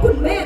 Superman.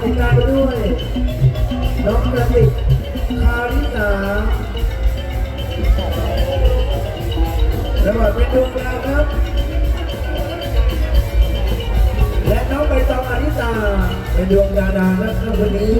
คุณตาด้วยน้องกระติกคาริสาระหว่างเป็นดวงดาวครับ และน้องใบตองอาริสาเป็นดวงดาดาครับวันนี้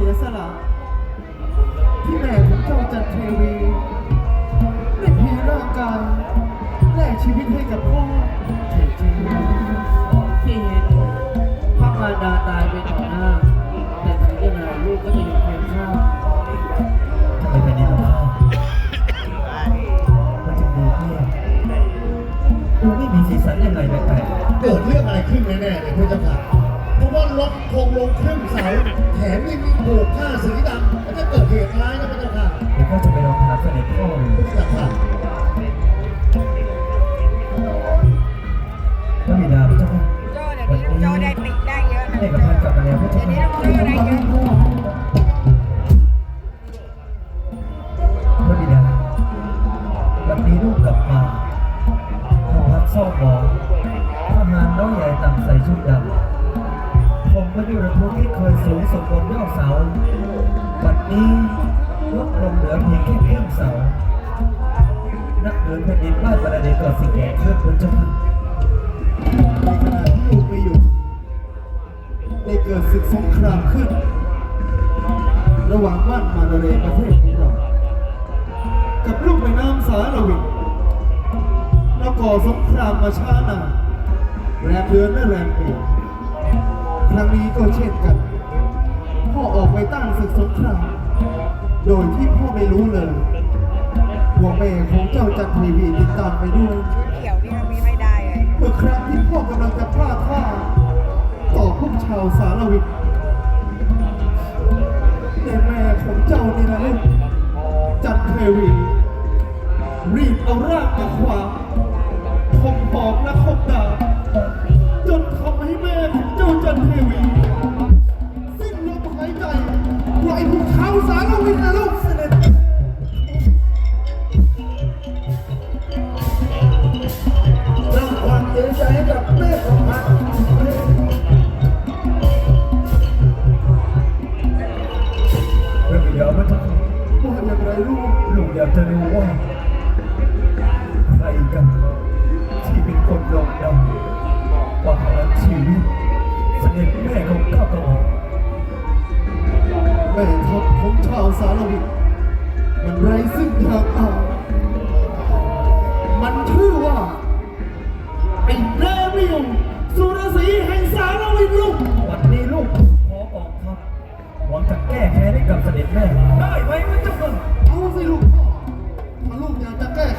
สียสละ ที่แม่ของเจ้าจันเทวีได้พีร่างกายแลกชีวิตให้กับพ่อเฉยจริงที่เห็นพระมารดาตายไปต่อหน้า แต่ถึงยังไงลูกก็จะอยู่เคียงข้างทำไมเป็นอย่างนี้ล่ะมันจะดูเงียบดูไม่มีสีสันยังไงแปลกๆเกิดเรื่องอะไรขึ้นแน่ๆเนี่ยพระเจ้าค่ะ เพราะว่ารถคงลงครึ่งเสาแถมยังมีผูกผ้าสีดำมันจะเกิดเหตุร้ายนะพระเจ้าค่ะเดี๋ยวก็จะไปลองถามเสด็จพ่อเลยพระเจ้าค่ะพระบิดาพระเจ้าค่ะโจ้เดี๋ยวนี้โจ้ได้ติได้เยอะนะให้กับท่านกลับมาแล้วพระเจ้าค่ะพระ เคยสูงสมบนยอดเสาวันนี้ลดลงเหลือเพียงแค่ครึ่งเสานักเดินแผ่นดินบ้านบรรดาเดเกิดสิ่งแก่เคลื่อนพระเจ้าค่ะในขณะที่ลูกไม่อยู่ได้เกิดศึกสงครามขึ้น ระหว่างบ้านมาเลเรประเทศของเรา กับลูกแม่น้ำสารวินเราก่อสงครามมาช้านานแรมเดือนและแรมปีครั้งนี้ก็เช่นกัน ไปตั้งศึกสงครามโดยที่พ่อไม่รู้เลยพวกแม่ของเจ้าจันทีวีติดตามไปด้วยชุดเขียวนี่ก็มีไม่ได้เลยเมื่อครั้งที่พ่อกำลังจะพลาดท่าต่อพวกชาวสารวิทแต่แม่ของเจ้านี่นะจันเทวีรีบเอาร่างมาขวางคมปอกและคมดาจนทำให้แม่ของเจ้าจันเทวี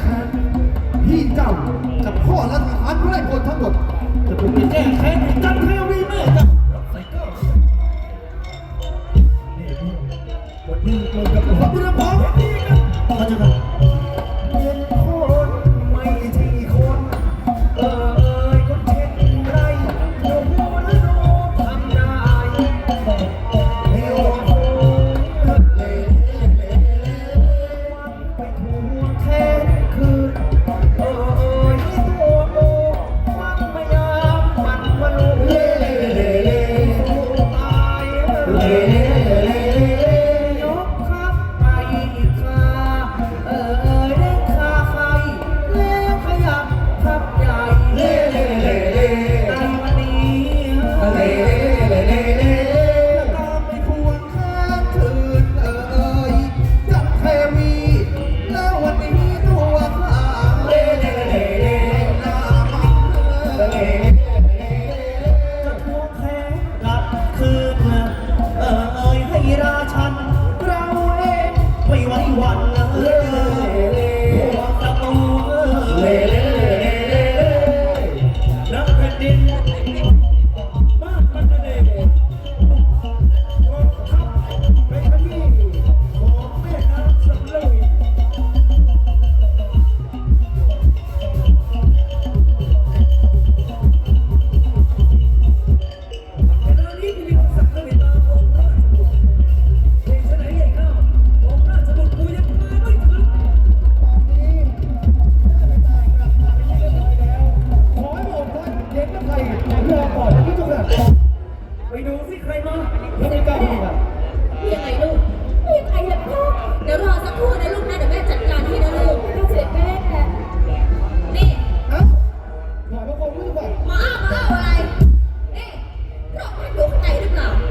ค้นพี่เจ้าจะบพ่อและทหารไร่คนทั้งหมด จะเป็นแก้แค้นให้จันทวีแม่จ้ะใเกล้อนี่วันนี้เราจะขอบคุณพ่อกันต่อจากนั้น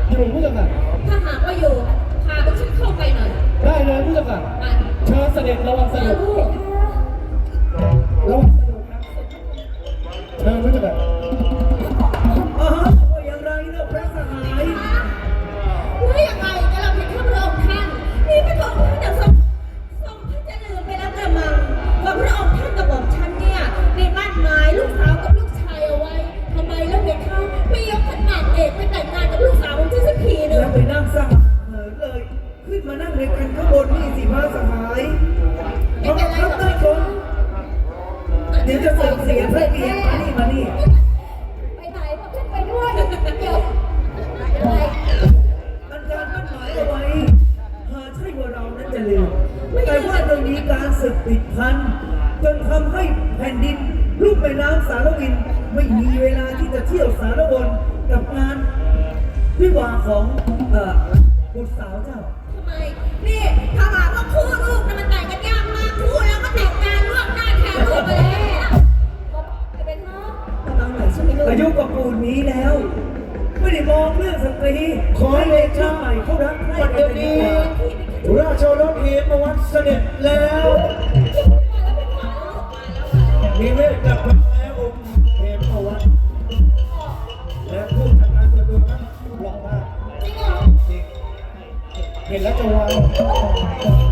อยู่ผู้จัดการถ้าหากว่าอยู่พาพวกฉันเข้าไปหน่อยได้เลยผู้จัดการมเชิญเสด็จระวังสนุกระวัง มาสหายพราะทัพด้วยคนเดี๋ยวจะส่งเสียเพื่อเกียร เห็นแล้วจะวาง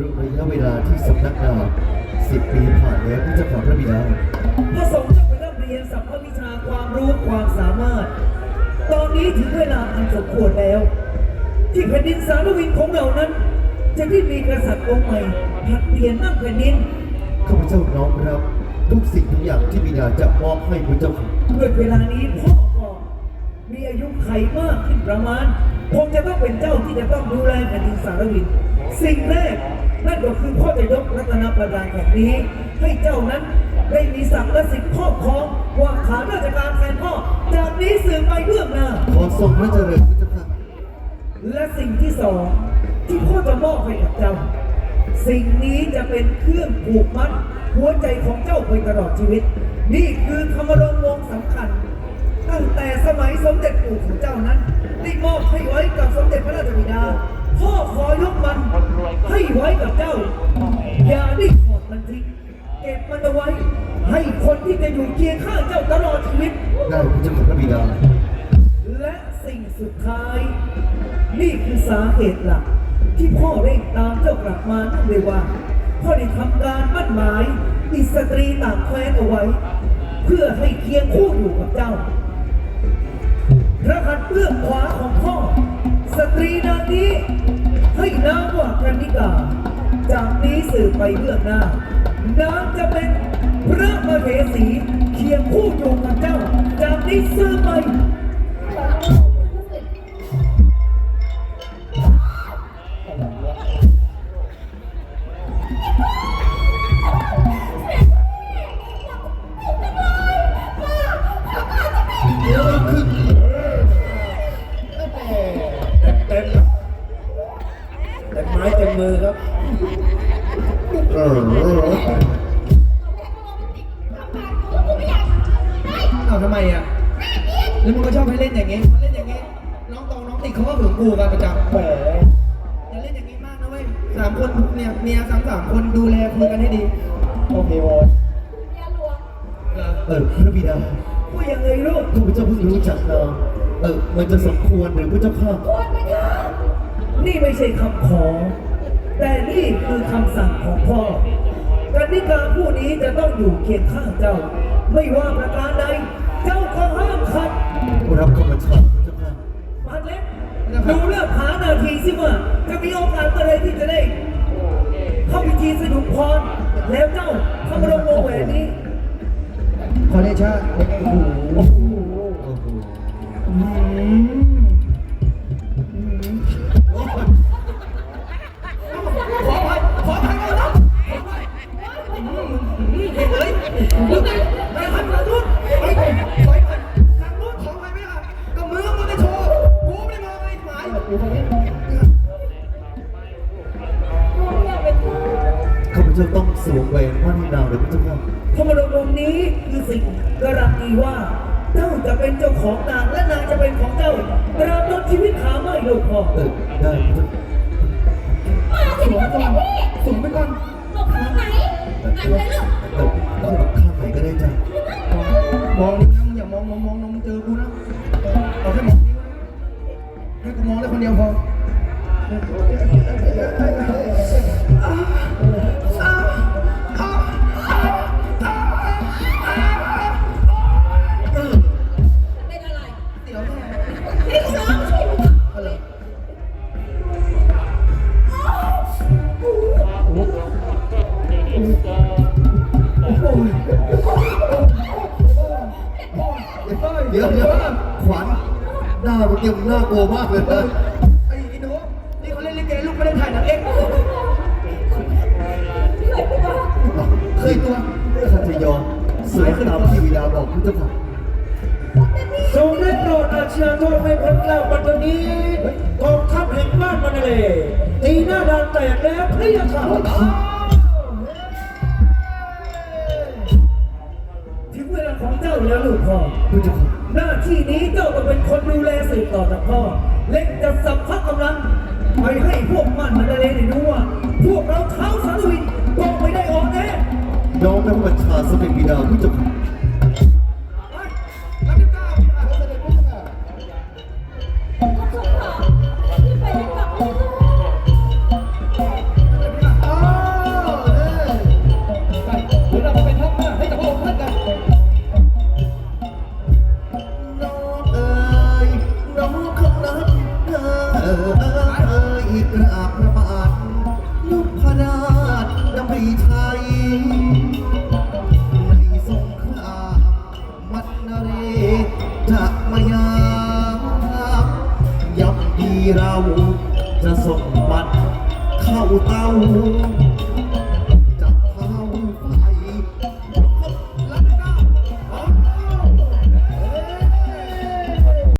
ระยะเวลาที่สำนักดาบสิบปีผ่านแล้วพระเจ้าข่าพระบิดาพระสงฆ์จะไปร่ำเรียนสัมภวิชาความรู้ความสามารถ ตอนนี้ถึงเวลาอันสมควรแล้ว ที่แผ่นดินสารวินของเรานั้น จะได้มีกษัตริย์องค์ใหม่ผลัดเปลี่ยนนั่งแผ่นดินข้าพเจ้าน้อมรับทุกสิ่งทุกอย่างที่บิดาจะมอบให้พระเจ้าค่ะด้วยเวลานี้พ่อก็ มีอายุไขมากขึ้นประมาณคงจะต้องเป็นเจ้าที่จะต้องดูแลแผ่นดินสารวินสิ่งแรกนั่นก็คือพ่อจะยกรัตนประดานแห่งนี้ ให้เจ้านั้นได้มีศักดิ์และสิทธิ์ครอบครองวางขาราชการแทนพ่อจากนี้สืบไปเบื้องหน้าขอทรงพระเจริญพระเจ้าค่ะและสิ่งที่สองที่พ่อจะมอบให้กับเจ้า สิ่งนี้จะเป็นเครื่องผูกมัดหัวใจของเจ้าไปตลอดชีวิต นี่คือธรรมรงค์วงศ์สำคัญ ตั้งแต่สมัยสมเด็จปู่ของเจ้านั้นได้มอบให้ไว้กับสมเด็จพระราชบิดา พ่อขอยกมันให้ไว้กับเจ้า อย่าได้ถอดมันทิ้งเก็บมันเอาไว้ ให้คนที่จะอยู่เคียงข้างเจ้าตลอดชีวิต ได้พระเจ้าข่าพระบิดา และสิ่งสุดท้าย นี่คือสาเหตุหลัก ที่พ่อเร่งตามเจ้ากลับมานั่นเลยว่า พ่อได้ทำการมั่นหมายมีสตรีต่างแคว้นเอาไว้ เพื่อให้เคียงคู่อยู่กับเจ้าพ รหัสเลือกขวาของพ่อ สตรีนางนี้ ให้นามว่ากันนิกา จากนี้สืบไปเบื้องหน้านางจะเป็นพระมเหสีเคียงคู่อยู่กับเจ้า จากนี้สืบไป อาทำไมอะ แล้วมึงก็ชอบให้เล่นอย่างงี้มาเล่นอย่างงี้ น้องตองน้องติดเขาก็หึงกูกันประจำโอ้อย่าเล่นอย่างงี้มากนะเว้ยสามคนเนี่ยเมียสามสามคนดูแลคุยกันให้ดีโอเคโว้ยเหรอเออพระบิดาพูดยังไงลูกข้าพเจ้าเพิ่งรู้จักนางเออมันจะสมควรหรือพระเจ้าค่ะนี่ไม่ใช่คำขอ แต่นี่คือคำสั่งของพ่อกันนิกาผู้นี้จะต้องอยู่เคียงข้างเจ้า ไม่ว่าประการใด รับคำบัญชาพระเจ้าค่ะมาเล็กดูเลือกหานาทีสิว่าจะมีโอกาสเมื่อไรที่จะได้เข้าพิธีสนุกพรแล้วเจ้าทำรงวงแหวนนี้ขอเดชะโอ้โห ต้องแบบข้างไหนก็ได้จ้ะมองนี่นะมึงอย่ามองมองมองนะมึงเจอกูนะเอาแค่มองนิ้วนะให้กูมองได้คนเดียวพอ นีกองทัพแห่งบ้านมันเลยตีหน้าด่านแตกแล้วพระยาค่ะถึงเวลาของเจ้าแล้วลูกพ่อพระเจ้าหน้าที่นี้เจ้าต้องเป็นคนดูแลสืบต่อจากพ่อ เล็กจะสับพักกำลังไปให้พวกมันมันเลยได้รู้ว่า พวกเราเท้าสารวินก็ไม่ได้ออกแน่น้องรับบัญชาสมเด็จบิดาพระเจ้า